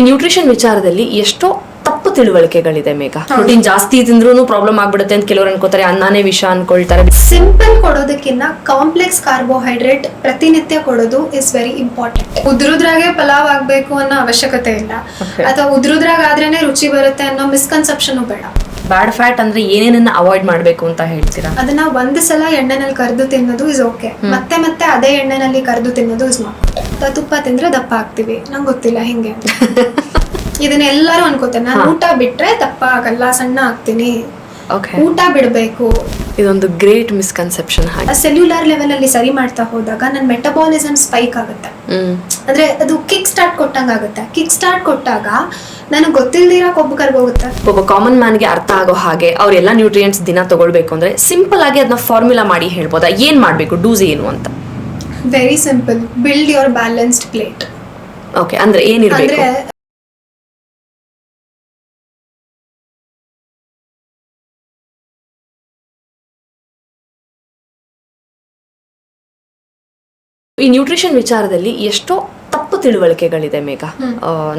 ಈ ನ್ಯೂಟ್ರಿಷನ್ ವಿಚಾರದಲ್ಲಿ ಎಷ್ಟೋ ತಪ್ಪು ತಿಳುವಳಿಕೆಗಳಿದೆ ಮೇಘ. ಪ್ರೋಟೀನ್ ಜಾಸ್ತಿ ತಿಂದ್ರೂ ಪ್ರಾಬ್ಲಮ್ ಆಗ್ಬಿಡುತ್ತೆ ಅಂತ ಕೆಲವರು ಅನ್ಕೋತಾರೆ ಅನ್ನಾನೇ ವಿಷ ಅನ್ಕೊಳ್ತಾರೆ. ಸಿಂಪಲ್ ಕೊಡೋದಕ್ಕಿಂತ ಕಾಂಪ್ಲೆಕ್ಸ್ ಕಾರ್ಬೋಹೈಡ್ರೇಟ್ ಪ್ರತಿನಿತ್ಯ ಕೊಡೋದು ಇಸ್ ವೆರಿ ಇಂಪಾರ್ಟೆಂಟ್ ಉದ್ರುದ್ರಾಗೆ ಪಲಾವ್ ಆಗ್ಬೇಕು ಅನ್ನೋ ಅವಶ್ಯಕತೆ ಇಲ್ಲ. ಅಥವಾ ಉದ್ರುದ್ರಾಗ ಆದ್ರೇನೆ ರುಚಿ ಬರುತ್ತೆ ಅನ್ನೋ ಮಿಸ್ಕನ್ಸೆಪ್ಷನ್ ಬೇಡ. ಬ್ಯಾಡ್ ಫ್ಯಾಟ್ ಅಂದ್ರೆ ಏನೇನನ್ನ ಅವಾಯ್ಡ್ ಮಾಡಬೇಕು ಅಂತ ಹೇಳ್ತೀರಾ? ಅದನ್ನ ಒಂದ್ ಸಲ ಎಣ್ಣೆನಲ್ಲಿ ಕರೆದು ತಿನ್ನೋದು ಇಸ್ ಓಕೆ ಮತ್ತೆ ಮತ್ತೆ ಅದೇ ಎಣ್ಣೆನಲ್ಲಿ ಕರೆದು ತಿನ್ನೋದು ಇಸ್ ನಾಟ್ ತುಪ್ಪ ತಿಂದ್ರೆ ದಪ್ಪ ಆಗ್ತೀವಿ. ನಂಗೆ ಗೊತ್ತಿಲ್ಲ ಹಿಂಗೆ. ಇದನ್ನ ಎಲ್ಲರೂ ಅನ್ಕೋತಾರೆ. ನಾನು ಊಟ ಬಿಟ್ರೆ ದಪ್ಪ ಆಗಲ್ಲ ಸಣ್ಣ ಆಗ್ತೀನಿ. ಓಕೆ ಊಟ ಬಿಡಬೇಕು. ಇದೊಂದು great misconception cellular cellular level ಅಲ್ಲಿ ಸರಿ ಮಾಡ್ತಾ ಹೋದಾಗ ನನ್ನ ಮೆಟಬಾಲಿಸಮ್ ಸ್ಪೈಕ್ ಆಗುತ್ತೆ. ಅಂದ್ರೆ ಅದು ಕಿಕ್ ಸ್ಟಾರ್ಟ್ ಕೊಟ್ಟಂಗ ಆಗುತ್ತೆ. ಕಿಕ್ ಸ್ಟಾರ್ಟ್ ಕೊಟ್ಟಾಗ ನನಗೆ ಗೊತ್ತಿಲ್ದಿರೋ ಕೊಬ್ಬು ಕರ್ಗೋಗುತ್ತೆ. ಒಬ್ಬ ಕಾಮನ್ ಮ್ಯಾನ್ಗೆ ಅರ್ಥ ಆಗೋ ಹಾಗೆ ಅವರೆಲ್ಲ ನ್ಯೂಟ್ರಿಯೆಂಟ್ಸ್ ದಿನ ತಗೊಳ್ಬೇಕು ಅಂದ್ರೆ ಸಿಂಪಲ್ ಆಗಿ ಅದನ್ನ ಫಾರ್ಮುಲಾ ಮಾಡಿ ಹೇಳ್ಬೋದಾ? ಏನ್ ಮಾಡ್ಬೇಕು? ಡೂಸ್ ಏನು ಅಂತ? Very simple build your balanced plate okay ಅಂದ್ರೆ ಏನಿರ್ಬೇಕು ಅಂದ್ರೆ ಈ ನ್ಯೂಟ್ರಿಷನ್ ವಿಚಾರದಲ್ಲಿ ಎಷ್ಟೋ ತಿಳುವಳಿಕೆಗಳಿದೆ ಮೇಘ.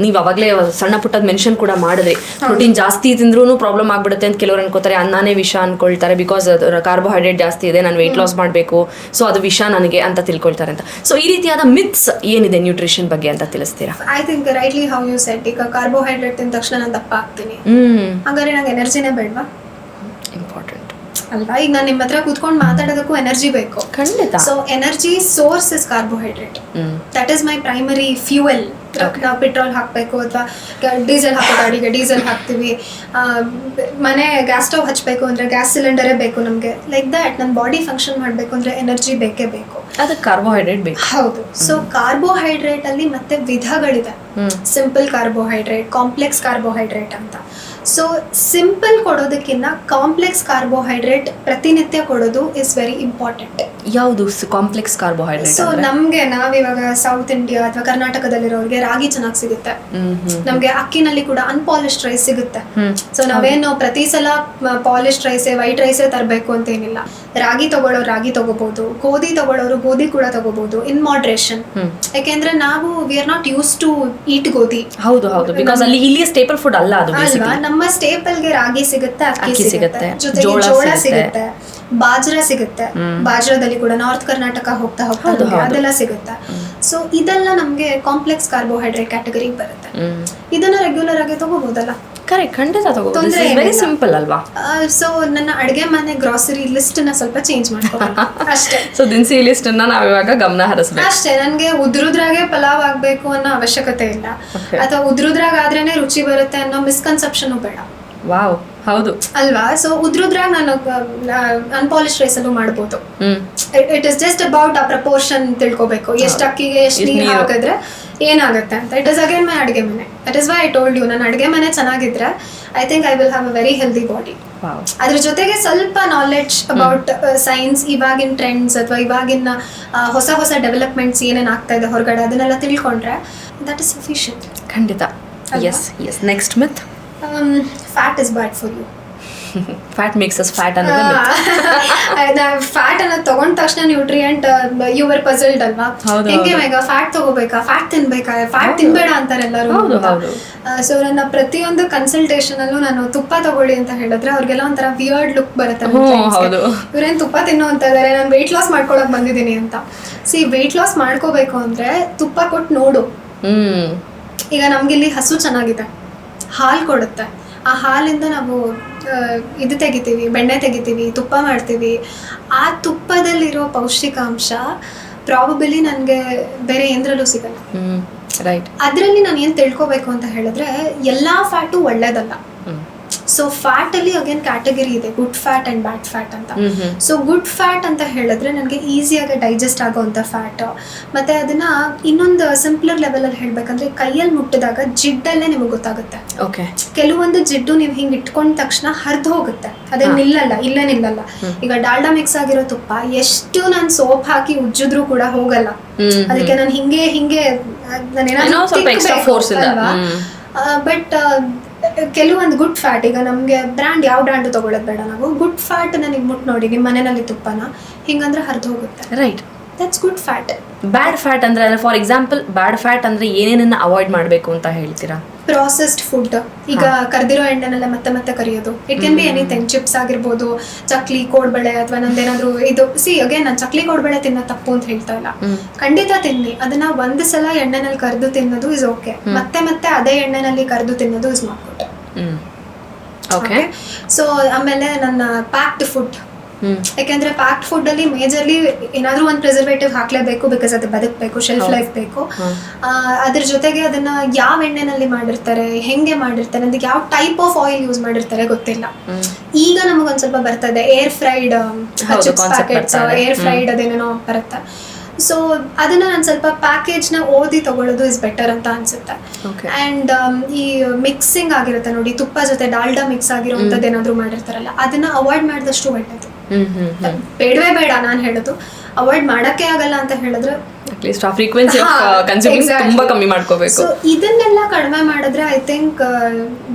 ನೀವ್ ಅವಾಗಲೇ ಸಣ್ಣ ಪುಟ್ಟದ ಮೆನ್ಷನ್ ಕೂಡ ಮಾಡಿದ್ರಿ. ಪ್ರೋಟೀನ್ ಜಾಸ್ತಿ ತಿಂದ್ರೂ ಪ್ರಾಬ್ಲಮ್ ಆಗ್ಬಿಡುತ್ತೆ ಅಂತ ಕೆಲವರು ಅನ್ಕೋತಾರೆ. ಅನ್ನಾನೇ ವಿಷ ಅನ್ಕೊಳ್ತಾರೆ ಬಿಕಾಸ್ ಕಾರ್ಬೋಹೈಡ್ರೇಟ್ ಜಾಸ್ತಿ ಇದೆ ನಾನು ವೆಯ್ಟ್ ಲಾಸ್ ಮಾಡಬೇಕು. ಸೊ ಅದು ವಿಷ ನನಗೆ ಅಂತ ತಿಳ್ಕೊಳ್ತಾರೆ ಅಂತ. ಸೊ ಈ ರೀತಿಯಾದ ಮಿತ್ಸ್ ಏನಿದೆ ನ್ಯೂಟ್ರಿಷನ್ ಬಗ್ಗೆ ಅಂತ ತಿಳಿಸ್ತೀರಾ? I think rightly how you set ಈಗ ಕಾರ್ಬೋಹೈಡ್ರೇಟ್ ತಿಂದ ತಕ್ಷಣ ನಾನು ದಪ್ಪ ಆಗ್ತೀನಿ. ಹ್ಮ್. ಹಾಗಾದ್ರೆ ನಂಗೆ ಎನರ್ಜಿನೇ ಬೇಡವಾ? ಇಂಪಾರ್ಟೆಂಟ್ ಅಲ್ವಾ? ಈಗ ನಾನು ನಿಮ್ಮ ಹತ್ರ ಕೂತ್ಕೊಂಡು ಮಾತಾಡೋದಕ್ಕೂ ಎನರ್ಜಿ ಬೇಕು. ಖಂಡಿತ. So energy source is carbohydrate that is my primary fuel ನಾವು ಪೆಟ್ರೋಲ್ ಹಾಕಬೇಕು ಅಥವಾ ಡೀಸೆಲ್ ಹಾಕೋ ಗಾಡಿಗೆ ಡೀಸೆಲ್ ಹಾಕ್ತೀವಿ. ಮನೆ ಗ್ಯಾಸ್ ಸ್ಟವ್ ಹಚ್ಚಬೇಕು ಅಂದರೆ ಗ್ಯಾಸ್ ಸಿಲಿಂಡರೇ ಬೇಕು ನಮಗೆ. ಲೈಕ್ ದಟ್ ನನ್ನ ಬಾಡಿ ಫಂಕ್ಷನ್ ಮಾಡಬೇಕು ಅಂದರೆ ಎನರ್ಜಿ ಬೇಕೇ ಬೇಕು. ಅದಕ್ಕೆ ಕಾರ್ಬೋಹೈಡ್ರೇಟ್ ಬೇಕು. ಹೌದು. ಸೊ ಕಾರ್ಬೋಹೈಡ್ರೇಟಲ್ಲಿ ಮತ್ತೆ ವಿಧಗಳಿದೆ. ಸಿಂಪಲ್ ಕಾರ್ಬೋಹೈಡ್ರೇಟ್ ಕಾಂಪ್ಲೆಕ್ಸ್ ಕಾರ್ಬೋಹೈಡ್ರೇಟ್ ಅಂತ. ಸೊ ಸಿಂಪಲ್ ಕೊಡೋದಕ್ಕಿಂತ ಕಾಂಪ್ಲೆಕ್ಸ್ ಕಾರ್ಬೋಹೈಡ್ರೇಟ್ ಪ್ರತಿನಿತ್ಯ ಕೊಡೋದು ಇಸ್ ವೆರಿ ಇಂಪಾರ್ಟೆಂಟ್ ಯಾವುದು ಕಾಂಪ್ಲೆಕ್ಸ್ ಕಾರ್ಬೋಹೈಡ್ರೇಟ್ ಸೊ ನಮ್ಗೆ ನಾವಿವಾಗ ಸೌತ್ ಇಂಡಿಯಾ ಅಥವಾ ಕರ್ನಾಟಕದಲ್ಲಿರೋರಿಗೆ ರಾಗಿ ಚೆನ್ನಾಗಿ ಸಿಗುತ್ತೆ. ನಮ್ಗೆ ಅಕ್ಕಿನಲ್ಲಿ ಕೂಡ ಅನ್ಪಾಲಿಶ್ಡ್ ರೈಸ್ ಸಿಗುತ್ತೆ. ಸೊ ನಾವೇನು ಪ್ರತಿ ಸಲ ಪಾಲಿಶ್ಡ್ ರೈಸೇ ವೈಟ್ ರೈಸೇ ತರಬೇಕು ಅಂತ ಏನಿಲ್ಲ. ರಾಗಿ ತಗೊಳ್ಳೋರು ರಾಗಿ ತಗೋಬಹುದು ಗೋಧಿ ತಗೊಳ್ಳೋರು ಗೋಧಿ ಕೂಡ ತಗೋಬಹುದು ಇನ್ ಮಾಡ್ರೇಷನ್ ಯಾಕೆಂದ್ರೆ ನಾವು we are not used to eat ಗೋಧಿ. ಹೌದು ಹೌದು. ಬಿಕಾಸ್ ಅಲ್ಲಿ ಇಲ್ಲಿ ಸ್ಟೇಪಲ್ ಫುಡ್ ಅಲ್ಲ ಅದು ಅಲ್ವಾ? ಸ್ಟೇಪಲ್ ನಮ್ಮ ಸ್ಟೇಪಲ್ಗೆ ರಾಗಿ ಸಿಗುತ್ತೆ ಅಕ್ಕಿ ಸಿಗುತ್ತೆ. ಜೊತೆಗೆ ಜೋಳ ಸಿಗುತ್ತೆ. ಬಾಜ್ರ ಸಿಗುತ್ತೆ. ಬಾಜ್ರದಲ್ಲಿ ಕೂಡ ನಾರ್ತ್ ಕರ್ನಾಟಕ ಹೋಗ್ತಾ ಹೋಗ್ತಾ ಅದೆಲ್ಲ ಸಿಗುತ್ತೆ. ಸೊ ಇದೆಲ್ಲ ನಮ್ಗೆ ಕಾಂಪ್ಲೆಕ್ಸ್ ಕಾರ್ಬೋಹೈಡ್ರೇಟ್ ಕ್ಯಾಟಗರಿ ಬರುತ್ತೆ. ಇದನ್ನ ರೆಗ್ಯುಲರ್ ಆಗಿ ತಗೋಬಹುದಲ್ಲ ಕರೆಕ್ಟ್ ಖಂಡಿತ ತಗೋಬಹುದು ವೆರಿ ಸಿಂಪಲ್ ಅಲ್ವಾ? ಸೊ ನನ್ನ ಅಡುಗೆ ಮನೆ ಗ್ರಾಸರಿ ಲಿಸ್ಟ್ನ ಸ್ವಲ್ಪ ಚೇಂಜ್ ಮಾಡ್ಕೋಬೇಕು. ಅಷ್ಟೇ. ಸೊ ದಿನಸಿ ಲಿಸ್ಟ್ ಅನ್ನ ನಾವು ಇವಾಗ ಗಮನ ಹರಿಸಬೇಕು. ಅಷ್ಟೇ ನನಗೆ ಉದ್ರುದ್ರಾಗೆ ಪಲಾವ್ ಆಗ್ಬೇಕು ಅನ್ನೋ ಅವಶ್ಯಕತೆ ಇಲ್ಲ. ಅಥವಾ ಉದ್ರುದ್ರಾಗ ಆದ್ರೇನೆ ರುಚಿ ಬರುತ್ತೆ ಅನ್ನೋ ಮಿಸ್ಕನ್ಸೆಪ್ಷನ್ ಬೇಡ. ವಾವ್ ಹೌದು. ಅಲ್ವಾ? ಸೊ ಉದ್ರುದ್ರ ನಾನು ಅನ್ಪಾಲಿಶ್ ರೈಸ್ ಅಲ್ಲೂ ಮಾಡ್ಬೋದು. ಇಟ್ ಇಸ್ ಜಸ್ಟ್ ಅಬೌಟ್ ಆ ಪ್ರಪೋರ್ಷನ್ ತಿಳ್ಕೊಬೇಕು. ಎಷ್ಟು ಅಕ್ಕಿಗೆ ಎಷ್ಟು ನೀರು. ಹಾಕಿದ್ರೆ ಏನಾಗುತ್ತೆ ಅಂತ. ಇಟ್ ಇಸ್ ಅಗೇನ್ ಮೈ ಅಡುಗೆ ಮನೆ. That is why I told you ನನ್ನ ಅಡುಗೆ ಮನೆ ಚೆನ್ನಾಗಿದ್ರೆ I think I will have a very healthy body ಅದ್ರ ಜೊತೆಗೆ ಸ್ವಲ್ಪ ನಾಲೆಡ್ಜ್ ಅಬೌಟ್ ಸೈನ್ಸ್ ಇವಾಗಿನ ಟ್ರೆಂಡ್ಸ್ ಅಥವಾ ಇವಾಗಿನ ಹೊಸ ಹೊಸ ಡೆವಲಪ್ಮೆಂಟ್ಸ್ ಏನೇನು ಆಗ್ತಾ ಇದೆ ಹೊರಗಡೆ ಅದನ್ನೆಲ್ಲ ತಿಳ್ಕೊಂಡ್ರೆ ದಟ್ ಇಸ್ ಸಫಿಷಿಯಂಟ್ ಖಂಡಿತ? Yes yes next myth fat is bad for you fat makes us fat ಅನ್ನೋದು. ಫ್ಯಾಟ್ ಅನ್ನ ತಗೊಂಡ ತಕ್ಷಣ ನ್ಯೂಟ್ರಿಯೆಂಟ್ ಯುವರ್ ಪಸಲ್ಡ್ ಅಲ್ವಾ? ಹೆಂಗೆ. ಮೇಗ? ಫ್ಯಾಟ್ ತಗೋಬೇಕಾ? ಫ್ಯಾಟ್ ತಿನ್ಬೇಕಾ? ಫ್ಯಾಟ್. ತಿನ್ಬೇಡ ಅಂತಾರೆ ಎಲ್ಲರೂ. ಸೊ ನನ್ನ ಪ್ರತಿಯೊಂದು ಕನ್ಸಲ್ಟೇಷನ್ ಅಲ್ಲೂ ನಾನು ತುಪ್ಪ ತಗೊಳ್ಳಿ ಅಂತ ಹೇಳಿದ್ರೆ ಅವ್ರಿಗೆಲ್ಲ ಒಂಥರ ವಿಯರ್ಡ್ ಲುಕ್ ಬರುತ್ತೆ. ಇವ್ರೇನ್ ತುಪ್ಪ ತಿನ್ನೋ ಅಂತ ಇದಾರೆ ನಾನು ವೆಯ್ಟ್ ಲಾಸ್ ಮಾಡ್ಕೊಳಕ್ ಬಂದಿದ್ದೀನಿ ಅಂತ. ಸಿ ವೆಯ್ಟ್ ಲಾಸ್ ಮಾಡ್ಕೋಬೇಕು ಅಂದ್ರೆ ತುಪ್ಪ ಕೊಟ್ಟು ನೋಡು. ಈಗ ನಮ್ಗಿಲ್ಲಿ ಹಸು ಚೆನ್ನಾಗಿದೆ. ಹಾಲು ಕೊಡುತ್ತೆ. ಆ ಹಾಲಿಂದ ನಾವು ಇದು ತೆಗಿತೀವಿ ಬೆಣ್ಣೆ ತೆಗಿತೀವಿ ತುಪ್ಪ ಮಾಡ್ತೀವಿ. ಆ ತುಪ್ಪದಲ್ಲಿರೋ ಪೌಷ್ಟಿಕಾಂಶ ಪ್ರಾಬಬಲಿ ನನಗೆ ಬೇರೆ ಏನರಲ್ಲೂ ಸಿಗಲ್ಲ. ರೈಟ್ ಅದರಲ್ಲಿ ನಾನು ಏನು ತಿಳ್ಕೊಬೇಕು ಅಂತ ಹೇಳಿದ್ರೆ ಎಲ್ಲ ಫ್ಯಾಟು ಒಳ್ಳೇದಲ್ಲ. ಸೊ ಫ್ಯಾಟ್ ಅಲ್ಲಿ ಅಗೇನ್ ಕ್ಯಾಟಗರಿ ಇದೆ. Good fat and bad fat ಅಂತ. ಸೊ ಗುಡ್ ಫ್ಯಾಟ್ ಅಂತ ಹೇಳಿದ್ರೆ ನನಗೆ ಈಸಿಯಾಗಿ ಡೈಜೆಸ್ಟ್ ಆಗೋವಂಥ ಫ್ಯಾಟ್ ಮತ್ತೆ ಅದನ್ನ ಇನ್ನೊಂದು ಸಿಂಪ್ಲರ್ ಲೆವೆಲ್ ಅಲ್ಲಿ ಹೇಳ್ಬೇಕಂದ್ರೆ ಕೈಯಲ್ಲಿ ಮುಟ್ಟಿದಾಗ ಜಿಡ್ಡಲ್ಲೇ ನಿಮಗೆ ಗೊತ್ತಾಗುತ್ತೆ. ಓಕೆ ಕೆಲವೊಂದು ಜಿಡ್ಡು ನೀವು ಹಿಂಗೆ ಇಟ್ಕೊಂಡ ತಕ್ಷಣ ಹರಿದು ಹೋಗುತ್ತೆ. ಅದೇ. ನಿಲ್ಲಲ್ಲ ಇಲ್ಲೇ ನಿಲ್ಲಲ್ಲ. ಈಗ ಡಾಲ್ಡಾ ಮಿಕ್ಸ್ ಆಗಿರೋ ತುಪ್ಪ ಎಷ್ಟು ನಾನು ಸೋಪ್ ಹಾಕಿ ಉಜ್ಜಿದ್ರು ಕೂಡ ಹೋಗಲ್ಲ. ಅದಕ್ಕೆ ನಾನು ಹಿಂಗೆ ಹಿಂಗೆ ಬಟ್ ಕೆಲವೊಂದು ಗುಡ್ ಫ್ಯಾಟ್ ಈಗ ನಮಗೆ ಬ್ರ್ಯಾಂಡ್ ಯಾವ ಬ್ರ್ಯಾಂಡ್ ತಗೊಳ್ಳೋದು ಬೇಡ ನಾವು. ಗುಡ್ ಫ್ಯಾಟ್ ನನಗೆ ಮುಟ್ ನೋಡಿ ನಿಮ್ಮ ಮನೆಯಲ್ಲಿ ತುಪ್ಪನ. ಹಿಂಗಂದ್ರೆ ಹರಿದು ಹೋಗುತ್ತೆ. Right that's good fat bad fat ಅಂದ್ರೆ ಫಾರ್ ಎಕ್ಸಾಂಪಲ್ ಬ್ಯಾಡ್ ಫ್ಯಾಟ್ ಅಂದ್ರೆ ಏನೇನನ್ನ ಅವಾಯ್ಡ್ ಮಾಡಬೇಕು ಅಂತ ಹೇಳ್ತೀರಾ? ಪ್ರಾಸೆಸ್ಡ್ ಫುಡ್ ಈಗ ಕರ್ದಿರೋ ಎಣ್ಣೆನೆಲ್ಲ ಮತ್ತೆ ಮತ್ತೆ ಕರಿಯೋದು. It can be anything chips ಆಗಿರ್ಬೋದು ಚಕ್ಲಿ ಕೋಡ್ಬಳೆ ಅಥವಾ ನಂದೇನಾದ್ರೂ ಇದು. ಸಿ ಅಗೇನ್ ನಾನು ಚಕ್ಲಿ ಕೋಡ್ಬಳೆ ತಿನ್ನ ತಪ್ಪು ಅಂತ ಹೇಳ್ತಾ ಇಲ್ಲ. ಖಂಡಿತ ತಿನ್ನಿ. ಅದನ್ನ ಒಂದ್ ಸಲ ಎಣ್ಣೆನಲ್ಲಿ ಕರೆದು ತಿನ್ನೋದು ಇಸ್ ಓಕೆ ಮತ್ತೆ ಮತ್ತೆ ಅದೇ ಎಣ್ಣೆನಲ್ಲಿ ಕರೆದು ತಿನ್ನೋದು is not good okay so ಆಮೇಲೆ ನನ್ನ ಪ್ಯಾಕ್ಡ್ ಫುಡ್ ಯಾಕೆಂದ್ರೆ ಪ್ಯಾಕ್ಡ್ ಫುಡ್ ಅಲ್ಲಿ ಮೇಜರ್ಲಿ ಏನಾದ್ರೂ ಒಂದು ಪ್ರಿಸರ್ವೇಟಿವ್ ಹಾಕ್ಲೇಬೇಕು ಬಿಕಾಸ್ ಅದು ಬದುಕಬೇಕು ಶೆಲ್ಫ್ ಲೈಫ್ ಬೇಕು. ಅದ್ರ ಜೊತೆಗೆ ಅದನ್ನ ಯಾವ ಎಣ್ಣೆನಲ್ಲಿ ಮಾಡಿರ್ತಾರೆ ಹೆಂಗೆ ಮಾಡಿರ್ತಾರೆ ಅದಕ್ಕೆ ಯಾವ ಟೈಪ್ ಆಫ್ ಆಯಿಲ್ ಯೂಸ್ ಮಾಡಿರ್ತಾರೆ ಗೊತ್ತಿಲ್ಲ. ಈಗ ನಮಗೊಂದ್ ಸ್ವಲ್ಪ ಬರ್ತದೆ air fried chips packets air fried ಅದೇನೇನೋ ಬರುತ್ತೆ. ಸೊ ಅದನ್ನ ನಾನು ಸ್ವಲ್ಪ ಪ್ಯಾಕೇಜ್ನ ಓದಿ ತಗೊಳ್ಳೋದು ಇಸ್ ಬೆಟರ್ ಅಂತ ಅನ್ಸುತ್ತೆ. ಅಂಡ್ ಈ ಮಿಕ್ಸಿಂಗ್ ಆಗಿರುತ್ತೆ ನೋಡಿ ತುಪ್ಪ ಜೊತೆ ಡಾಲ್ಡಾ ಮಿಕ್ಸ್ ಆಗಿರುವಂತದ್ದು ಏನಾದ್ರು ಮಾಡಿರ್ತಾರಲ್ಲ ಅದನ್ನ ಅವಾಯ್ಡ್ ಮಾಡಿದಷ್ಟು ಒಳ್ಳೇದು. ಬೇಡವೇ ಬೇಡ ನಾನು ಹೇಳೋದು. ಅವಾಯ್ಡ್ ಮಾಡಕ್ಕೆ ಆಗಲ್ಲ ಅಂತ ಹೇಳಿದ್ರೆ ಅಟ್ಲೀಸ್ಟ್ ಆ ಫ್ರೀಕ್ವೆನ್ಸಿ ಕನ್ಸ್ಯೂಮಿಂಗ್ ತುಂಬಾ ಕಮ್ಮಿ ಮಾಡ್ಕೋಬೇಕು. ಸೊ ಇದನ್ನೆಲ್ಲ ಕಡಿಮೆ ಮಾಡಿದ್ರೆ ಐ ಥಿಂಕ್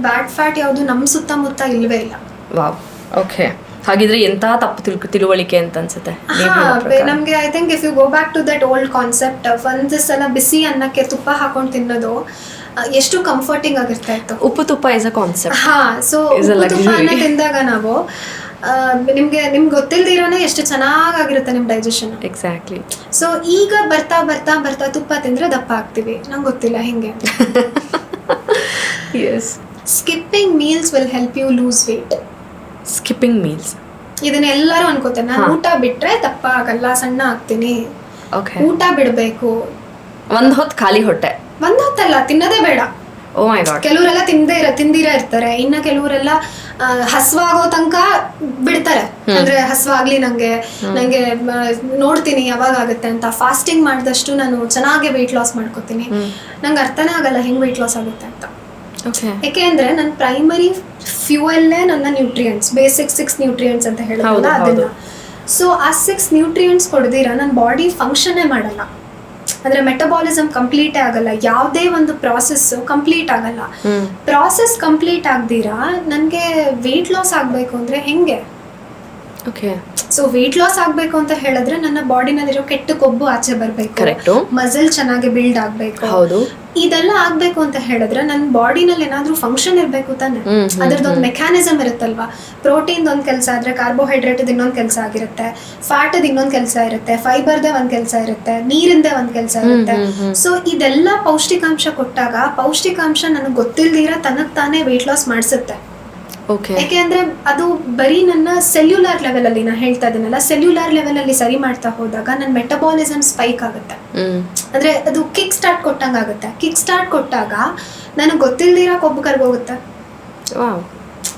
ಬ್ಯಾಡ್ ಫ್ಯಾಟ್ ಯಾವುದು ನಮ್ಮ ಸುತ್ತಮುತ್ತ ಇಲ್ವೇ ಇಲ್ಲ. ವಾವ್ ಓಕೆ ಹಾಗಿದ್ರೆ ಎಂತ ತಪ್ಪು ತಿಳ್ ತಿಳುವಳಿಕೆ ಅಂತ ಅನ್ಸುತ್ತೆ. ನಮ್ಗೆ I think if you go back to that old concept ಒಂದ್ ಸಲ ಬಿಸಿ ಅನ್ನಕ್ಕೆ ತುಪ್ಪ ಹಾಕೊಂಡು ತಿನ್ನೋದು ಎಷ್ಟು ಕಂಫರ್ಟಿಂಗ್ ಆಗಿರ್ತಾ ಇತ್ತು. ಉಪ್ಪು ತುಪ್ಪ ಇಸ್ ಅ ಕಾನ್ಸೆಪ್ಟ್ ಹಾ ಸೊ ತುಪ್ಪ ತಿಂದಾಗ ನಾವು ನಿಮ್ಗೆ ನಿಮ್ಗೆ ಗೊತ್ತಿಲ್ದಿರೋನೆ ಎಷ್ಟು ಚೆನ್ನಾಗಿರುತ್ತೆ ನಿಮ್ ಡೈಜೆಷನ್ ಎಕ್ಸಾಕ್ಟ್ಲಿ ಸೊ ಈಗ ಬರ್ತಾ ಬರ್ತಾ ಬರ್ತಾ ತುಪ್ಪ ತಿಂದ್ರೆ ದಪ್ಪ ಆಗ್ತೀವಿ. ನಂಗೆ ಗೊತ್ತಿಲ್ಲ ಹಿಂಗೆ? Yes skipping meals will help you lose weight skipping meals ಇದನ್ನೆಲ್ಲರೂ ಅನ್ಕೋತಾರೆ. ನಾನು ಊಟ ಬಿಟ್ರೆ ದಪ್ಪ ಆಗಲ್ಲ ಸಣ್ಣ ಆಗ್ತೀನಿ. ಓಕೆ ಊಟ ಬಿಡಬೇಕು. ಒಂದ್ ಹೊತ್ತು ಖಾಲಿ ಹೊಟ್ಟೆ. ಒಂದ್ ಹೊತ್ತಲ್ಲ ತಿನ್ನೋದೇ ಬೇಡ. ಓ ಮೈ ಗಾಡ್ ಕೆಲವರೆಲ್ಲ ತಿಂದೇ ಇರ ತಿಂದಿರ ಇರ್ತಾರೆ. ಇನ್ನ ಕೆಲವರೆಲ್ಲ ಹಸ್ವಾಗೋ ತನಕ ಬಿಡ್ತಾರೆ. ಅಂದ್ರೆ ಹಸ್ವಾಗ್ಲಿ ನಂಗೆ ನಂಗೆ ನೋಡ್ತೀನಿ ಯಾವಾಗ ಆಗುತ್ತೆ ಅಂತ. ಫಾಸ್ಟಿಂಗ್ ಮಾಡಿದಷ್ಟು ನಾನು ಚೆನ್ನಾಗಿ ವೆಯ್ಟ್ ಲಾಸ್ ಮಾಡ್ಕೋತೀನಿ. ನಂಗೆ ಅರ್ಥನೇ ಆಗಲ್ಲ ಹೆಂಗ್ ವೆಯ್ಟ್ ಲಾಸ್ ಆಗುತ್ತೆ ಅಂತ. ಯಾಕೆ ಅಂದ್ರೆ ನನ್ನ ಪ್ರೈಮರಿ ಫ್ಯೂಯಲ್ಲೇ ನನ್ನ ನ್ಯೂಟ್ರಿಯೆಂಟ್ಸ್ ಬೇಸಿಕ್ ಸಿಕ್ಸ್ ನ್ಯೂಟ್ರಿಯೆಂಟ್ಸ್ ಅಂತ ಹೇಳಿದ್ರಲ್ಲ ಅದನ್ನ. ಸೊ ಆ ಸಿಕ್ಸ್ ನ್ಯೂಟ್ರಿಯೆಂಟ್ಸ್ ಕೊಡ್ದಿರ ನನ್ನ ಬಾಡಿ ಫಂಕ್ಷನ್ನೇ ಮಾಡಲ್ಲ. ಅಂದ್ರೆ ಮೆಟಬಾಲಿಸಮ್ ಕಂಪ್ಲೀಟೇ ಆಗಲ್ಲ ಯಾವುದೇ ಒಂದು ಪ್ರಾಸೆಸ್ ಕಂಪ್ಲೀಟ್ ಆಗಲ್ಲ. ಪ್ರಾಸೆಸ್ ಕಂಪ್ಲೀಟ್ ಆಗ್ದಿರಾ ನನಗೆ ವೆಯ್ಟ್ ಲಾಸ್ ಆಗಬೇಕು ಅಂದ್ರೆ ಹೆಂಗೆ? ಓಕೆ ಸೊ ವೆಯ್ಟ್ ಲಾಸ್ ಆಗಬೇಕು ಅಂತ ಹೇಳಿದ್ರೆ ನನ್ನ ಬಾಡಿನಲ್ಲಿರೋ ಕೆಟ್ಟ ಕೊಬ್ಬು ಆಚೆ ಬರಬೇಕು. ಕರೆಕ್ಟು ಮಸಲ್ ಚೆನ್ನಾಗಿ ಬಿಲ್ಡ್ ಆಗಬೇಕು. ಹೌದು. ಇದೆಲ್ಲ ಆಗ್ಬೇಕು ಅಂತ ಹೇಳಿದ್ರೆ ನನ್ನ ಬಾಡಿನಲ್ಲಿ ಏನಾದ್ರೂ ಫಂಕ್ಷನ್ ಇರಬೇಕು ತಾನೆ. ಒಂದು ಅದ್ರದ್ದೊಂದು ಮೆಕ್ಯಾನಿಸಮ್ ಇರುತ್ತಲ್ವಾ? ಪ್ರೋಟೀನ್ ಒಂದು ಕೆಲಸ ಆದ್ರೆ ಕಾರ್ಬೋಹೈಡ್ರೇಟ್ ಇನ್ನೊಂದು ಕೆಲಸ ಆಗಿರುತ್ತೆ. ಫ್ಯಾಟ್ ಇನ್ನೊಂದು ಕೆಲಸ ಇರುತ್ತೆ. ಫೈಬರ್ದೇ ಒಂದು ಕೆಲಸ ಇರುತ್ತೆ. ನೀರಿಂದೇ ಒಂದು ಕೆಲಸ ಇರುತ್ತೆ. ಸೊ ಇದೆಲ್ಲ ಪೌಷ್ಟಿಕಾಂಶ ಕೊಟ್ಟಾಗ ಪೌಷ್ಟಿಕಾಂಶ ನನಗೆ ಗೊತ್ತಿಲ್ದಿರ ತನಗ್ ತಾನೇ ವೆಯ್ಟ್ ಲಾಸ್ ಮಾಡಿಸುತ್ತೆ. ಓಕೆ ಯಾಕೆ ಅಂದ್ರೆ ಅದು ಬರೀ ನನ್ನ ಸೆಲ್ಯುಲಾರ್ ಲೆವೆಲ್ ಅಲ್ಲಿ ನಾ ಹೇಳ್ತಾ ಇದ್ದೀನಲ್ಲ ಸೆಲ್ಯುಲಾರ್ ಲೆವೆಲ್ ಅಲ್ಲಿ ಸರಿ ಮಾಡ್ತಾ ಹೋದಾಗ ನನ್ನ ಮೆಟಬಾಲಿಸಮ್ ಸ್ಪೈಕ್ ಆಗುತ್ತೆ. ಅಂದ್ರೆ ಅದು ಕಿಕ್ ಸ್ಟಾರ್ಟ್ ಕೊಟ್ಟಂಗ ಆಗುತ್ತೆ. ಕಿಕ್ ಸ್ಟಾರ್ಟ್ ಕೊಟ್ಟಾಗ ನನಗೆ ಗೊತ್ತಿಲ್ದಿರ ಕೊಬ್ಬು ಕರ್ಗೋಗುತ್ತೆ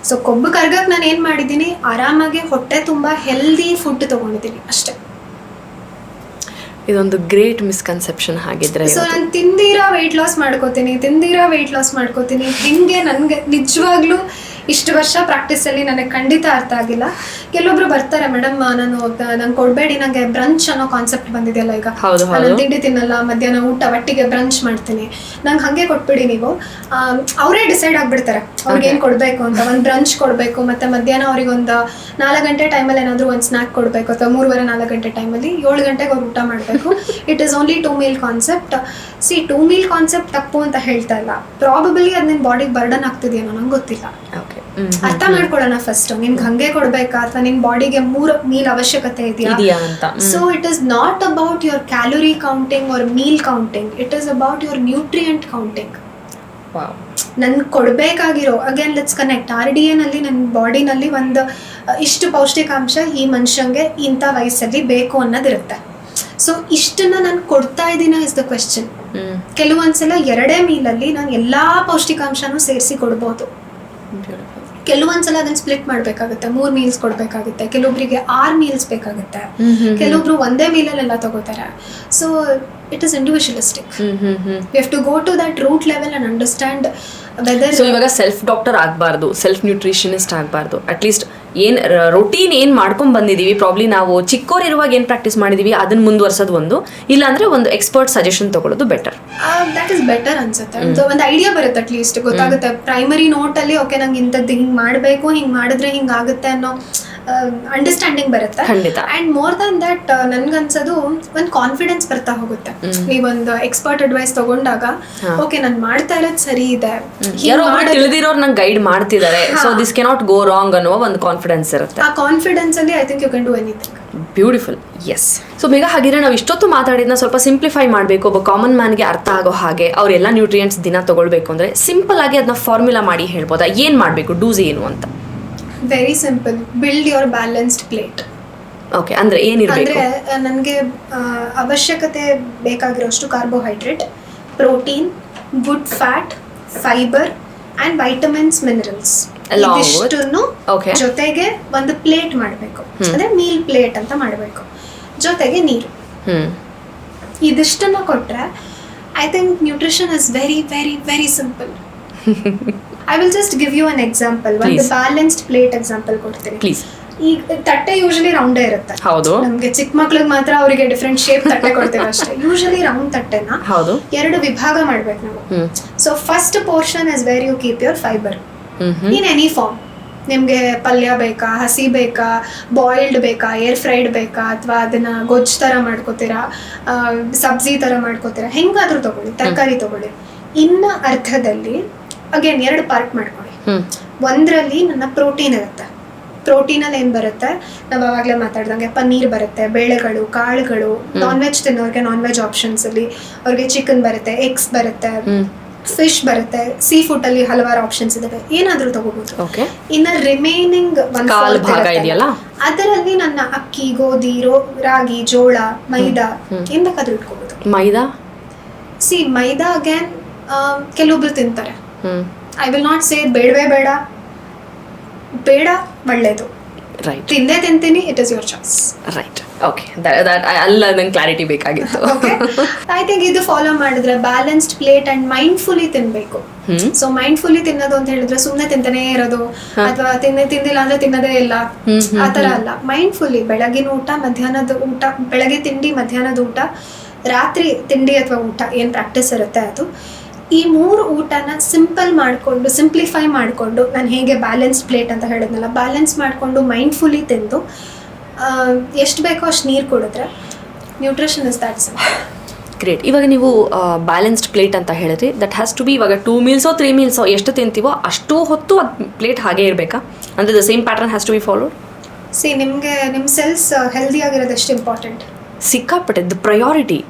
ಸೊ ಕೊಬ್ಬು ಕರ್ಗಕ್ ನಾನು ಏನ್ ಮಾಡಿದ್ದೀನಿ? ಆರಾಮಾಗಿ ಹೊಟ್ಟೆ ತುಂಬಾ ಹೆಲ್ದಿ ಫುಡ್ ತಗೊಂಡಿದ್ದೀನಿ ಅಷ್ಟೇ. ಇದೊಂದು ಗ್ರೇಟ್ ಮಿಸ್ಕನ್ಸೆಪ್ಷನ್ ಹಾಗಿದ್ರೆ ಸೊ. ನಾನು ತಿಂದಿರಾ ವೆಯ್ಟ್ ಲಾಸ್ ಮಾಡ್ಕೋತೀನಿ ತಿಂದಿರೋ ವೆಯ್ಟ್ ಲಾಸ್ ಮಾಡ್ಕೋತೀನಿ. ಹೆಂಗೆ ನನಗೆ ನಿಜವಾಗ್ಲೂ ಇಷ್ಟು ವರ್ಷ ಪ್ರಾಕ್ಟೀಸಲ್ಲಿ ನನಗೆ ಖಂಡಿತ ಅರ್ಥ ಆಗಿಲ್ಲ. ಕೆಲವೊಬ್ರು ಬರ್ತಾರೆ ಮೇಡಮ್ ನಾನು ನಂಗೆ ಕೊಡಬೇಡಿ ನಂಗೆ ಬ್ರಂಚ್ ಅನ್ನೋ ಕಾನ್ಸೆಪ್ಟ್ ಬಂದಿದೆಯಲ್ಲ ಈಗ. ನಾನು ತಿಂಡಿ ತಿನ್ನಲ್ಲ ಮಧ್ಯಾಹ್ನ ಊಟ ಒಟ್ಟಿಗೆ ಬ್ರಂಚ್ ಮಾಡ್ತೀನಿ. ನಂಗೆ ಹಾಗೆ ಕೊಟ್ಬಿಡಿ ನೀವು. ಅವರೇ ಡಿಸೈಡ್ ಆಗ್ಬಿಡ್ತಾರೆ. ಅವ್ರಿಗೆ ಏನು ಕೊಡಬೇಕು ಅಂತ ಒಂದು ಬ್ರಂಚ್ ಕೊಡಬೇಕು ಮತ್ತೆ ಮಧ್ಯಾಹ್ನ ಅವ್ರಿಗೆ ಒಂದು ನಾಲ್ಕು ಗಂಟೆ ಟೈಮಲ್ಲಿ ಏನಾದರೂ ಒಂದು ಸ್ನಾಕ್ ಕೊಡಬೇಕು ಅಥವಾ ಮೂರುವರೆ ನಾಲ್ಕು ಗಂಟೆ ಟೈಮಲ್ಲಿ ಏಳು ಗಂಟೆಗೆ ಅವ್ರು ಊಟ ಮಾಡಬೇಕು. It is only two meal concept see two meal concept ತಪ್ಪು ಅಂತ ಹೇಳ್ತಾ ಇಲ್ಲ. ಪ್ರಾಬಬಲಿ ಅದು ನಿನ್ನ ಬಾಡಿಗೆ ಬರ್ಡನ್ ಆಗ್ತಿದೆಯೇನೋ ನಂಗೆ ಗೊತ್ತಿಲ್ಲ. ಓಕೆ ಅರ್ಥ ಮಾಡ್ಕೊಳ್ಳೋಣ ಫಸ್ಟ್ ನಿನ್ಗೆ ಹಂಗೆ ಕೊಡ್ಬೇಕಾ ಅಥವಾ ನಿನ್ ಬಾಡಿಗೆ ಮೂರು ಮೀಲ್ ಅವಶ್ಯಕತೆ ಇದೆಯಾ? So it is not about your calorie counting or meal counting it is about your nutrient counting ನನ್ ಕೊಡಬೇಕಾಗಿರೋ again let's connect R D ಎನಲ್ಲಿ ನನ್ನ ಬಾಡಿನಲ್ಲಿ ಒಂದು ಇಷ್ಟು ಪೌಷ್ಟಿಕಾಂಶ ಈ ಮನುಷ್ಯಂಗೆ ಇಂಥ ವಯಸ್ಸಲ್ಲಿ ಬೇಕು ಅನ್ನೋದಿರುತ್ತೆ. ಸೊ ಇಷ್ಟನ್ನ ನಾನು ಕೊಡ್ತಾ ಇದ್ದೀನ ಇಸ್ ದ ಕ್ವೆಶನ್ ಕೆಲವೊಂದ್ಸಲ ಎರಡೇ ಮೀಲಲ್ಲಿ ನಾನು ಎಲ್ಲಾ ಪೌಷ್ಟಿಕಾಂಶನೂ ಸೇರಿಸಿ ಕೊಡ್ಬೋದು. ಕೆಲವೊಂದ್ಸಲ ಅದನ್ನ ಸ್ಪ್ಲಿಟ್ ಮಾಡ್ಬೇಕಾಗುತ್ತೆ. ಮೂರ್ ಮೀಲ್ಸ್ ಕೊಡ್ಬೇಕಾಗುತ್ತೆ. ಕೆಲವೊಬ್ರಿಗೆ ಆರ್ ಮೀಲ್ಸ್ ಬೇಕಾಗುತ್ತೆ. ಕೆಲವೊಬ್ರು ಒಂದೇ ಮೀಲಲ್ಲೆಲ್ಲ ತಗೋತಾರೆ. So it is individualistic you have to go to that root level and understand whether so ಇವಾಗ ಸೆಲ್ಫ್ ಡಾಕ್ಟರ್ ಆಗಬಾರ್ದು ಸೆಲ್ಫ್ ನ್ಯೂಟ್ರಿಷನಿಸ್ಟ್ ಆಗಬಾರ್ದು ಅಟ್ಲೀಸ್ಟ್ ಏನ್ ರೊಟೀನ್ ಏನ್ ಮಾಡ್ಕೊಂಡು ಬಂದಿದೀವಿ ಪ್ರಾಬ್ಲಿ ನಾವು ಚಿಕ್ಕವರಿರುವಾಗ ಏನ್ ಪ್ರಾಕ್ಟೀಸ್ ಮಾಡಿದೀವಿ ಅದನ್ನು ಮುಂದುವರ್ಸೋದು ಒಂದು. ಇಲ್ಲಾಂದ್ರೆ ಒಂದು ಎಕ್ಸ್ಪರ್ಟ್ ಸಜೆಷನ್ ತಗೊಳ್ಳೋದು ಬೆಟರ್ ದಟ್ ಇಸ್ ಬೆಟರ್ ಅನ್ಸುತ್ತೆ. ಒಂದು ಒಂದು ಐಡಿಯಾ ಬರುತ್ತೆ ಅಟ್ ಲೀಸ್ಟ್ ಗೊತ್ತಾಗುತ್ತೆ. ಪ್ರೈಮರಿ ನೋಟ್ ಅಲ್ಲಿ ಓಕೆ ನಂಗೆ ಇಂಥದ್ದು ಹಿಂಗೆ ಮಾಡಬೇಕು ಹಿಂಗೆ ಮಾಡಿದ್ರೆ ಹಿಂಗೆ ಆಗುತ್ತೆ ಅನ್ನೋ ಅಂಡರ್ಸ್ಟ್ಯಾಂಡಿಂಗ್ ಬರುತ್ತೆ. ಖಂಡಿತ. ಅಂಡ್ ಮೋರ್ ದನ್ ದಟ್ ನನ್ಗನ್ಸೋದು ಒಂದು ಕಾನ್ಫಿಡೆನ್ಸ್ ಬರ್ತಾ ಹೋಗುತ್ತೆ. ನೀವೊಂದು ಎಕ್ಸ್ಪರ್ಟ್ ಅಡ್ವೈಸ್ ತಗೊಂಡಾಗ ಓಕೆ ನಾನು ಮಾಡ್ತಾ ಇರೋದು ಸರಿ ಇದೆ. ಯಾರೋ ತಿಳಿದಿರೋರು ನಂಗೆ ಗೈಡ್ ಮಾಡ್ತಿದ್ದಾರೆ so this cannot go wrong ಅನ್ನುವ ಒಂದು ಕಾನ್ಫಿಡೆನ್ಸ್ ಇರುತ್ತೆ. ಆ ಕಾನ್ಫಿಡೆನ್ಸ್ ಅಲ್ಲಿ I think you can do anything beautiful yes so ಬೇಗ ಹಾಗಿದ್ರೆ ನಾವು ಇಷ್ಟೊತ್ತು ಮಾತಾಡಿದ್ನ ಸ್ವಲ್ಪ ಸಿಂಪ್ಲಿಫೈ ಮಾಡಬೇಕು. ಒಬ್ಬ ಕಾಮನ್ ಮ್ಯಾನ್ಗೆ ಅರ್ಥ ಆಗೋ ಹಾಗೆ ಅವರೆಲ್ಲ ನ್ಯೂಟ್ರಿಯೆಂಟ್ಸ್ ದಿನ ತಗೊಳ್ಬೇಕು ಅಂದರೆ ಸಿಂಪಲ್ ಆಗಿ ಅದನ್ನ ಫಾರ್ಮುಲಾ ಮಾಡಿ ಹೇಳ್ಬೋದಾ? ಏನು ಮಾಡಬೇಕು? ಡೂಸ್ ಏನು ಅಂತ. Very simple build your balanced plate okay ಅಂದರೆ ಏನಿರಬೇಕು? ಅಂದ್ರೆ ನನಗೆ ಅವಶ್ಯಕತೆ ಬೇಕಾಗಿರೋಷ್ಟು carbohydrate protein good fat fibre and vitamins minerals ಇದಿಷ್ಟನ್ನು. ಜೊತೆಗೆ ಒಂದು ಪ್ಲೇಟ್ ಮಾಡಬೇಕು. ಅಂದ್ರೆ ಮೀಲ್ ಪ್ಲೇಟ್ ಅಂತ ಮಾಡಬೇಕು. ಜೊತೆಗೆ ನೀರು. ಇದಿಷ್ಟನ್ನು ಕೊಟ್ಟರೆ ಕೊಟ್ರೆ I think nutrition is very very very simple I will just give you an example ಒಂದು. ಬ್ಯಾಲೆನ್ಸ್ಡ್ ಪ್ಲೇಟ್ ಎಕ್ಸಾಂಪಲ್ ಕೊಡ್ತೀನಿ. ಪ್ಲೀಸ್ ಈಗ ತಟ್ಟೆ ಯೂಶಲಿ ರೌಂಡೇ ಇರುತ್ತೆ. ಹೌದು. ನಮ್ಗೆ ಚಿಕ್ಕ ಮಕ್ಳಿಗೆ ಮಾತ್ರ ಅವರಿಗೆ ಡಿಫ್ರೆಂಟ್ ಶೇಪ್ ತಟ್ಟೆ ಕೊಡ್ತೇವೆ ಅಷ್ಟೇ. ಯೂಶಲಿ ರೌಂಡ್ ತಟ್ಟೆನ ಹೌದು. ಎರಡು ವಿಭಾಗ ಮಾಡ್ಬೇಕು ನಾವು. So first portion is where you keep your fibre in any form ನಿಮ್ಗೆ ಪಲ್ಯ ಬೇಕಾ ಹಸಿ ಬೇಕಾ ಬಾಯಿಲ್ಡ್ ಬೇಕಾ ಏರ್ ಫ್ರೈಡ್ ಬೇಕಾ ಅಥವಾ ಅದನ್ನ ಗೊಜ್ಜು ತರ ಮಾಡ್ಕೋತೀರಾ ಸಬ್ಜಿ ತರ ಮಾಡ್ಕೋತೀರಾ ಹೆಂಗಾದ್ರೂ ತಗೊಳ್ಳಿ ತರಕಾರಿ ತಗೊಳ್ಳಿ. ಇನ್ನ ಅರ್ಧದಲ್ಲಿ ಅಗೇನ್ ಎರಡು ಪಾರ್ಟ್ ಮಾಡ್ಕೊಳ್ಳಿ. ಒಂದ್ರಲ್ಲಿ ನನ್ನ ಪ್ರೋಟೀನ್ ಇರುತ್ತೆ. ಪ್ರೋಟೀನಲ್ಲಿ ಏನು ಬರುತ್ತೆ? ನಾವು ಆವಾಗಲೇ ಮಾತಾಡ್ದಂಗೆ ಪನ್ನೀರ್ ಬರುತ್ತೆ ಬೇಳೆಗಳು ಕಾಳುಗಳು ನಾನ್ ವೆಜ್ ತಿನ್ನೋರಿಗೆ ನಾನ್ ವೆಜ್ ಆಪ್ಷನ್ಸ್ ಅಲ್ಲಿ ಅವ್ರಿಗೆ ಚಿಕನ್ ಬರುತ್ತೆ ಎಗ್ಸ್ ಬರುತ್ತೆ ಫಿಶ್ ಬರುತ್ತೆ ಸೀ ಫುಡ್ ಅಲ್ಲಿ ಹಲವಾರು ಆಪ್ಷನ್ಸ್ ಇದಾವೆ. ಏನಾದ್ರೂ ತಗೋಬಹುದು ಇನ್ನ ರಿಮೈನಿಂಗ್? ಅದರಲ್ಲಿ ನನ್ನ ಅಕ್ಕಿ ಗೋಧಿ ರಾಗಿ ಜೋಳ ಮೈದಾ ಏನ್ ಬೇಕಾದ್ರೂ ಇಟ್ಕೋಬಹುದು ಮೈದಾ? ಸಿ ಮೈದಾ ಅಗೇನ್ ಕೆಲವೊಬ್ರು ತಿಂತಾರೆ. ಐ ವಿಲ್ ನಾಟ್ ಸೇ ಬೇಡವೇ ಬೇಡ. ಬೇಡ ಒಳ್ಳೇದು. ರೈಟ್ ತಿಂದೇ ತಿಂತೀನಿ it is your choice right okay ಅಲ್ಲ ನಂಗೆ ಕ್ಲಾರಿಟಿ ಬೇಕಾಗಿತ್ತು. ಐ ಥಿಂಕ್ ಇದು ಫಾಲೋ ಮಾಡಿದ್ರೆ ಬ್ಯಾಲೆನ್ಸ್ಡ್ ಪ್ಲೇಟ್ ಅಂಡ್ ಮೈಂಡ್ಫುಲಿ ತಿನ್ಬೇಕು. ಹ್ಮ್. ಸೊ ಮೈಂಡ್ಫುಲಿ ತಿನ್ನೋದು ಅಂತ ಹೇಳಿದ್ರೆ ಸುಮ್ಮನೆ ತಿಂತಾನೆ ಇರೋದು. ಅಥವಾ ತಿನ್ನೆ ತಿಂದಿಲ್ಲ ಅಂದ್ರೆ ತಿನ್ನೋದೇ ಇಲ್ಲ. ಹ್ಮ್, ಹ್ಮ್, ಆ ತರ ಅಲ್ಲ. ಮೈಂಡ್ಫುಲಿ ಬೆಳಗಿನ ಊಟ ಮಧ್ಯಾಹ್ನದ ಊಟ ಬೆಳಗ್ಗೆ ತಿಂಡಿ ಮಧ್ಯಾಹ್ನದ ಊಟ ರಾತ್ರಿ ತಿಂಡಿ ಅಥವಾ ಊಟ ಏನು ಪ್ರಾಕ್ಟೀಸ್ ಇರುತ್ತೆ ಅದು. ಈ ಮೂರು ಊಟನ ಸಿಂಪಲ್ ಮಾಡಿಕೊಂಡು ಸಿಂಪ್ಲಿಫೈ ಮಾಡಿಕೊಂಡು ನಾನು ಹೇಗೆ ಬ್ಯಾಲೆನ್ಸ್ ಪ್ಲೇಟ್ ಅಂತ ಹೇಳಿದ್ನಲ್ಲ ಬ್ಯಾಲೆನ್ಸ್ ಮಾಡಿಕೊಂಡು ಮೈಂಡ್ಫುಲಿ ತಿಂದು ಎಷ್ಟು ಬೇಕೋ ಅಷ್ಟು ನೀರು ಕುಡಿದ್ರೆ ನ್ಯೂಟ್ರಿಷನ್ ಇಸ್ ದ್ಯಾಟ್ ಗ್ರೇಟ್ ಇವಾಗ ನೀವು ಬ್ಯಾಲೆನ್ಸ್ಡ್ ಪ್ಲೇಟ್ ಅಂತ ಹೇಳಿದ್ರಿ. ದಟ್ ಹ್ಯಾಸ್ ಟು ಬಿ ಇವಾಗ ಟೂ ಮೀಲ್ಸೋ ತ್ರೀ ಮೀಲ್ಸೋ ಎಷ್ಟು ತಿಂತೀವೋ ಅಷ್ಟು ಹೊತ್ತು ಅದು ಪ್ಲೇಟ್ ಹಾಗೆ ಇರಬೇಕಾ? ಅಂದರೆ the same pattern has to be followed see ನಿಮಗೆ ನಿಮ್ಮ ಸೆಲ್ಸ್ ಹೆಲ್ದಿ ಆಗಿರೋದು ಎಷ್ಟು ಇಂಪಾರ್ಟೆಂಟ್ ಸಿಕ್ಕಾಪಟ್ಟೆ. The priority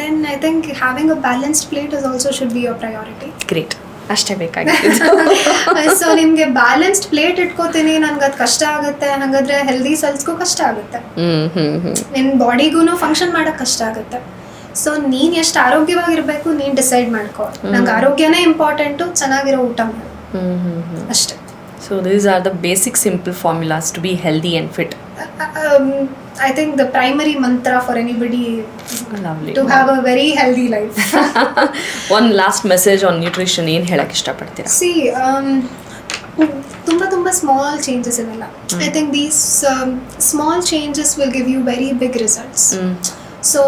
then I think having a balanced plate is also should be your priority great ಅಷ್ಟೇ ಬೇಕಾಗಿತ್ತು. ಸೊ ನಿಮಗೆ ಬ್ಯಾಲೆನ್ಸ್ಡ್ ಪ್ಲೇಟ್ ಇಟ್ಕೋತೀನಿ ನನ್ಗೆ ಅದು ಕಷ್ಟ ಆಗುತ್ತೆ. ಹಾಗಾದ್ರೆ ಹೆಲ್ದಿ ಸೆಲ್ಸ್ಗೂ ಕಷ್ಟ ಆಗುತ್ತೆ. ನಿನ್ ಬಾಡಿಗೂ ಫಂಕ್ಷನ್ ಮಾಡಕ್ ಕಷ್ಟ ಆಗುತ್ತೆ. ಸೊ ನೀನ್ ಎಷ್ಟು ಆರೋಗ್ಯವಾಗಿರ್ಬೇಕು ನೀನ್ ಡಿಸೈಡ್ ಮಾಡ್ಕೋ. ನಂಗೆ ಆರೋಗ್ಯನೇ ಇಂಪಾರ್ಟೆಂಟು ಚೆನ್ನಾಗಿರೋ ಊಟ ಮಾಡು. ಅಷ್ಟೇ. So these are the basic simple formulas to be healthy and fit I think the primary mantra for anybody lovely to have a very healthy life one last message on nutrition ಏನು ಹೇಳಕ್ಕೆ ಇಷ್ಟಪಡ್ತೀರಾ? See ತುಂಬ ತುಂಬ small changes ಇವೆಲ್ಲ I think these small changes will give you very big results so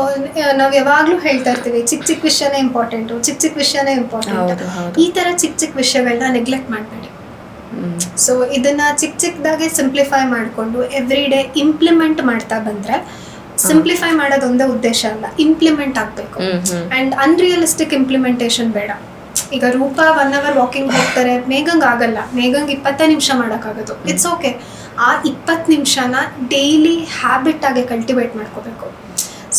ನಾವು ಯಾವಾಗಲೂ ಹೇಳ್ತಾ ಇರ್ತೀವಿ ಚಿಕ್ಕ ಚಿಕ್ಕ ವಿಷಯನೇ ಇಂಪಾರ್ಟೆಂಟು ಚಿಕ್ಕ ಚಿಕ್ಕ ವಿಷಯನೇ ಇಂಪಾರ್ಟೆಂಟ್. ಈ ಥರ ಚಿಕ್ಕ ಚಿಕ್ಕ ವಿಷಯಗಳನ್ನ ನೆಗ್ಲೆಕ್ಟ್ ಮಾಡಬೇಡಿ. ಸೊ ಇದನ್ನ ಚಿಕ್ಕ ಚಿಕ್ಕದಾಗೆ ಸಿಂಪ್ಲಿಫೈ ಮಾಡಿಕೊಂಡು ಎವ್ರಿ ಡೇ ಇಂಪ್ಲಿಮೆಂಟ್ ಮಾಡ್ತಾ ಬಂದ್ರೆ ಸಿಂಪ್ಲಿಫೈ ಮಾಡೋದೊಂದೇ ಉದ್ದೇಶ ಅಲ್ಲ ಇಂಪ್ಲಿಮೆಂಟ್ ಆಗಬೇಕು. ಅಂಡ್ ಅನ್ರಿಯಲಿಸ್ಟಿಕ್ ಇಂಪ್ಲಿಮೆಂಟೇಷನ್ ಬೇಡ. ಈಗ ರೂಪ ಒನ್ ಅವರ್ ವಾಕಿಂಗ್ ಹೋಗ್ತಾರೆ ಮೇಘಂಗ್ ಆಗಲ್ಲ ಮೇಘಂಗ್ ಇಪ್ಪತ್ತೇ ನಿಮಿಷ ಮಾಡೋಕ್ಕಾಗೋದು. ಇಟ್ಸ್ ಓಕೆ ಆ ಇಪ್ಪತ್ತು ನಿಮಿಷನ ಡೈಲಿ ಹ್ಯಾಬಿಟ್ ಆಗಿ ಕಲ್ಟಿವೇಟ್ ಮಾಡ್ಕೋಬೇಕು.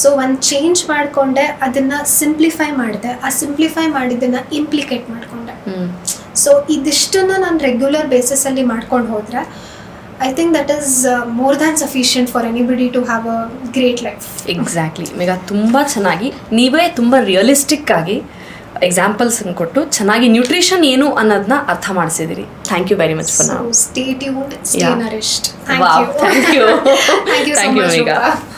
ಸೊ ಒಂದು ಚೇಂಜ್ ಮಾಡಿಕೊಂಡೆ ಅದನ್ನ ಸಿಂಪ್ಲಿಫೈ ಮಾಡಿದೆ ಆ ಸಿಂಪ್ಲಿಫೈ ಮಾಡಿದ್ದನ್ನ ಇಂಪ್ಲಿಕೇಟ್ ಮಾಡಿಕೊಂಡೆ. ಸೊ ಇದಿಷ್ಟನ್ನ ನಾನು ರೆಗ್ಯುಲರ್ ಬೇಸಿಸಲ್ಲಿ ಮಾಡ್ಕೊಂಡು ಹೋದರೆ I think that is more than sufficient for anybody to have a great life exactly ಈಗ ತುಂಬ ಚೆನ್ನಾಗಿ ನೀವೇ ತುಂಬ ರಿಯಲಿಸ್ಟಿಕ್ ಆಗಿ ಎಕ್ಸಾಂಪಲ್ಸ್ ಕೊಟ್ಟು ಚೆನ್ನಾಗಿ ನ್ಯೂಟ್ರಿಷನ್ ಏನು ಅನ್ನೋದನ್ನ ಅರ್ಥ ಮಾಡಿಸಿದಿರಿ thank you very much for ನಾವು stay tuned, stay Yeah. nourished. Thank you you. thank you. thank